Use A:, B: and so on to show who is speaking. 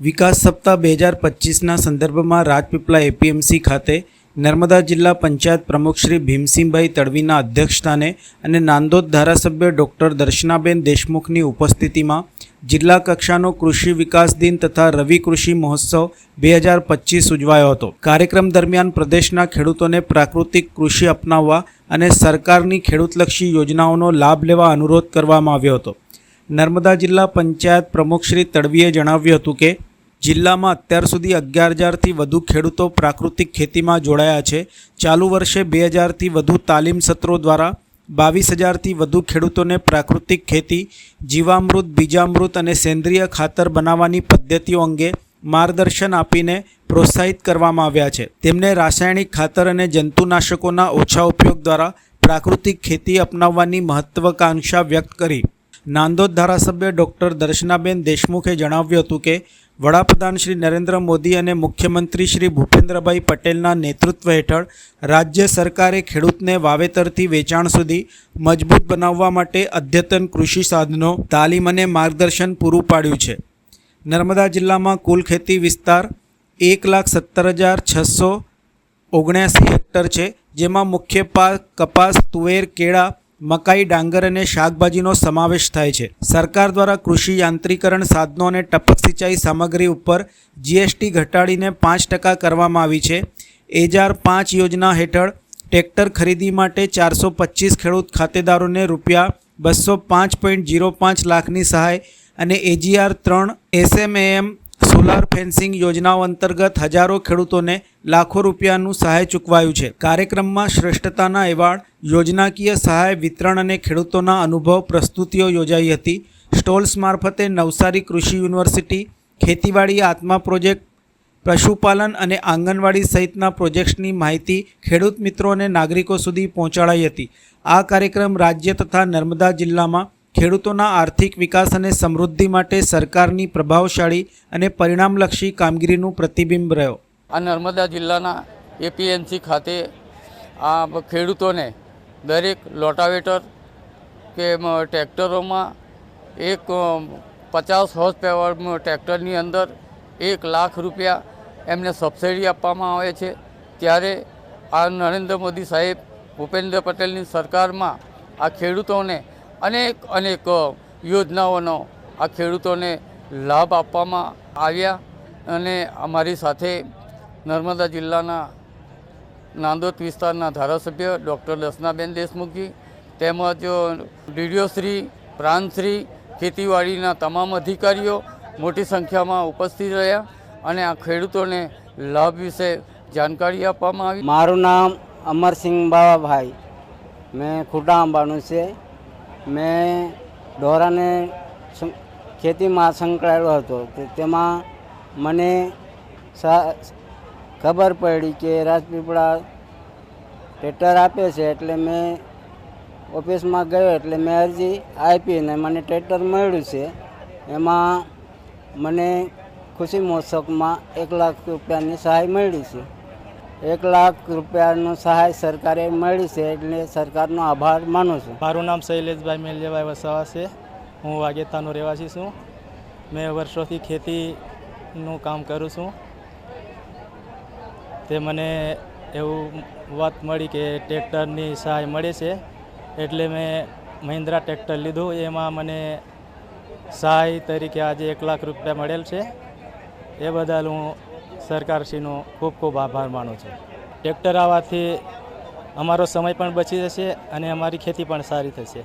A: વિકાસ સપ્તાહ બે હજાર પચીસના સંદર્ભમાં રાજપીપળા એપીએમસી ખાતે નર્મદા જિલ્લા પંચાયત પ્રમુખ શ્રી ભીમસિંહભાઈ તડવીના અધ્યક્ષસ્થાને અને નાંદોદ ધારાસભ્ય ડૉક્ટર દર્શનાબેન દેશમુખની ઉપસ્થિતિમાં જિલ્લા કક્ષાનો કૃષિ વિકાસ દિન તથા રવિ કૃષિ મહોત્સવ બે હજાર પચીસ ઉજવાયો હતો. કાર્યક્રમ દરમિયાન પ્રદેશના ખેડૂતોને પ્રાકૃતિક કૃષિ અપનાવવા અને સરકારની ખેડૂતલક્ષી યોજનાઓનો લાભ લેવા અનુરોધ કરવામાં આવ્યો હતો. નર્મદા જિલ્લા પંચાયત પ્રમુખ શ્રી તડવીએ જણાવ્યું હતું કે જિલ્લામાં અત્યાર સુધી અગિયાર હજારથી વધુ ખેડૂતો પ્રાકૃતિક ખેતીમાં જોડાયા છે. ચાલુ વર્ષે બે હજારથી વધુ તાલીમ સત્રો દ્વારા બાવીસ હજારથી વધુ ખેડૂતોને પ્રાકૃતિક ખેતી, જીવામૃત, બીજામૃત અને સેન્દ્રિય ખાતર બનાવવાની પદ્ધતિઓ અંગે માર્ગદર્શન આપીને પ્રોત્સાહિત કરવામાં આવ્યા છે. તેમને રાસાયણિક ખાતર અને જંતુનાશકોના ઓછા ઉપયોગ દ્વારા પ્રાકૃતિક ખેતી અપનાવવાની મહત્વાકાંક્ષા વ્યક્ત કરી નાંદોદ ધારાસભ્ય ડૉક્ટર દર્શનાબેન દેશમુખે જણાવ્યું હતું કે, વડાપ્રધાન શ્રી નરેન્દ્ર મોદી અને મુખ્યમંત્રી શ્રી ભૂપેન્દ્રભાઈ પટેલના નેતૃત્વ હેઠળ રાજ્ય સરકારે ખેડૂતને વાવેતરથી વેચાણ સુધી મજબૂત બનાવવા માટે અદ્યતન કૃષિ સાધનો, તાલીમ અને માર્ગદર્શન પૂરું પાડ્યું છે. નર્મદા જિલ્લામાં કુલ ખેતી વિસ્તાર એક લાખ સત્તર હજાર છસો ઓગણ્યાસી હેક્ટર છે, જેમાં મુખ્ય પાક, કપાસ, તુવેર, કેળા મકાઈ, ડાંગર અને શાકભાજીનો સમાવેશ થાય છે. સરકાર દ્વારા કૃષિ યાંત્રીકરણ સાધનો અને ટપક સિંચાઈ સામગ્રી ઉપર જીએસટી ઘટાડીને પાંચ ટકા કરવામાં આવી છે. એજાર પાંચ યોજના હેઠળ ટ્રેક્ટર ખરીદી માટે ચારસો પચીસ ખેડૂત ખાતેદારોને રૂપિયા બસો પાંચ પોઈન્ટ જીરો પાંચ લાખની સહાય અને એજીઆર ત્રણ એસએમએએમ સોલાર ફેન્સિંગ યોજનાઓ અંતર્ગત હજારો ખેડૂતોને લાખો રૂપિયાનું સહાય ચૂકવાયું છે. કાર્યક્રમમાં શ્રેષ્ઠતાના એવાર્ડ, યોજનાકીય સહાય, વિતરણ અને ખેડૂતોના અનુભવ, પ્રસ્તુતિઓ યોજાઈ હતી. સ્ટોલ્સ મારફતે નવસારી કૃષિ યુનિવર્સિટી, ખેતીવાડી આત્મા પ્રોજેક્ટ, પશુપાલન અને આંગણવાડી સહિતના પ્રોજેક્ટ્સની માહિતી ખેડૂત મિત્રો અને નાગરિકો સુધી પહોંચાડાઈ હતી. આ કાર્યક્રમ રાજ્ય તથા નર્મદા જિલ્લામાં ખેડૂતોના આર્થિક વિકાસ અને સમૃદ્ધિ માટે સરકારની પ્રભાવશાળી અને પરિણામલક્ષી કામગીરીનું પ્રતિબિંબ રહ્યો.
B: આ નર્મદા જિલ્લાના એપીએમસી ખાતે આ ખેડૂતોને દરેક લોટાવેટર કે ટ્રેક્ટરોમાં એક પચાસ હોર્સ પાવર ટ્રેક્ટરની અંદર એક લાખ રૂપિયા એમને સબસિડી આપવામાં આવે છે. ત્યારે આ નરેન્દ્ર મોદી સાહેબ, ભૂપેન્દ્ર પટેલની સરકારમાં આ ખેડૂતોને અનેક અનેક યોજનાઓનો આ ખેડૂતોને લાભ આપવામાં આવ્યા અને અમારી સાથે નર્મદા જિલ્લાના નાંદોદ વિસ્તારના ધારાસભ્ય ડૉક્ટર દર્શનાબેન દેશમુખજી તેમજ ડીડીઓશ્રી પ્રાંતશ્રી ખેતીવાડીના તમામ અધિકારીઓ મોટી સંખ્યામાં ઉપસ્થિત રહ્યા અને આ ખેડૂતોને લાભ વિશે જાણકારી આપવામાં આવી.
C: મારું નામ અમરસિંહ બાવાભાઈ. મેં ખુટા આંબાનું છે. મેં ઢોરાને ખેતીમાં સંકળાયેલો હતો તેમાં મને ખબર પડી કે રાજપીપળા ટ્રેક્ટર આપે છે એટલે મેં ઓફિસમાં ગયો એટલે મેં અરજી આપીને મને ટ્રેક્ટર મળ્યું છે. એમાં મને ખુશી મહોત્સવમાં એક લાખ રૂપિયાની સહાય મળી છે. એક લાખ રૂપિયાનો સહાય સરકારે મળી છે એટલે સરકારનો આભાર માનું છું.
D: મારું નામ શૈલેષભાઈ મેલજીભાઈ વસાવા છે. હું વાગેતાનો રહેવાસી છું. મેં વર્ષોથી ખેતીનું કામ કરું છું. તે મને એવું વાત મળી કે ટ્રેક્ટરની સહાય મળે છે. એટલે મેં મહિન્દ્રા ટ્રેક્ટર લીધું. એમાં મને સહાય તરીકે આજે એક લાખ રૂપિયા મળેલ છે. એ બદલ હું સરકારશ્રીનો ખૂબ ખૂબ આભાર માનું છું. ટ્રેક્ટર આવવાથી અમારો સમય પણ બચી જશે અને અમારી ખેતી પણ સારી થશે.